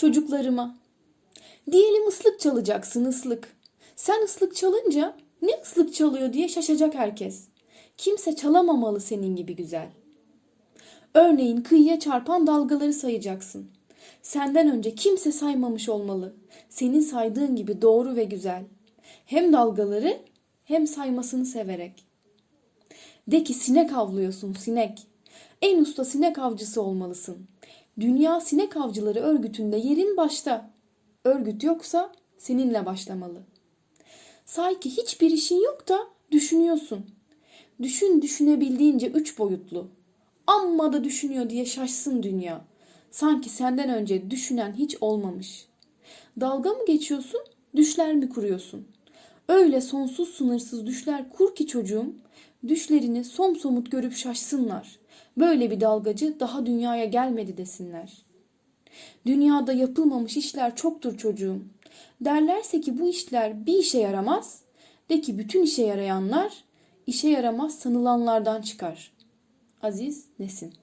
çocuklarıma. Diyelim ıslık çalacaksın ıslık. Sen ıslık çalınca ne ıslık çalıyor diye şaşacak herkes. Kimse çalamamalı senin gibi güzel. Örneğin kıyıya çarpan dalgaları sayacaksın. Senden önce kimse saymamış olmalı. Senin saydığın gibi doğru ve güzel. Hem dalgaları hem saymasını severek. De ki sinek avlıyorsun sinek. En usta sinek avcısı olmalısın. Dünya Sinek Avcıları örgütünde yerin başta. Örgüt yoksa seninle başlamalı. Say ki hiçbir işin yok da düşünüyorsun. Düşün düşünebildiğince üç boyutlu. Amma da düşünüyor diye şaşsın dünya. Sanki senden önce düşünen hiç olmamış. Dalga mı geçiyorsun, düşler mi kuruyorsun? Öyle sonsuz sınırsız düşler kur ki çocuğum, düşlerini somsomut görüp şaşsınlar. Böyle bir dalgacı daha dünyaya gelmedi desinler. Dünyada yapılmamış işler çoktur çocuğum. Derlerse ki bu işler bir işe yaramaz, de ki bütün işe yarayanlar işe yaramaz sanılanlardan çıkar. Aziz Nesin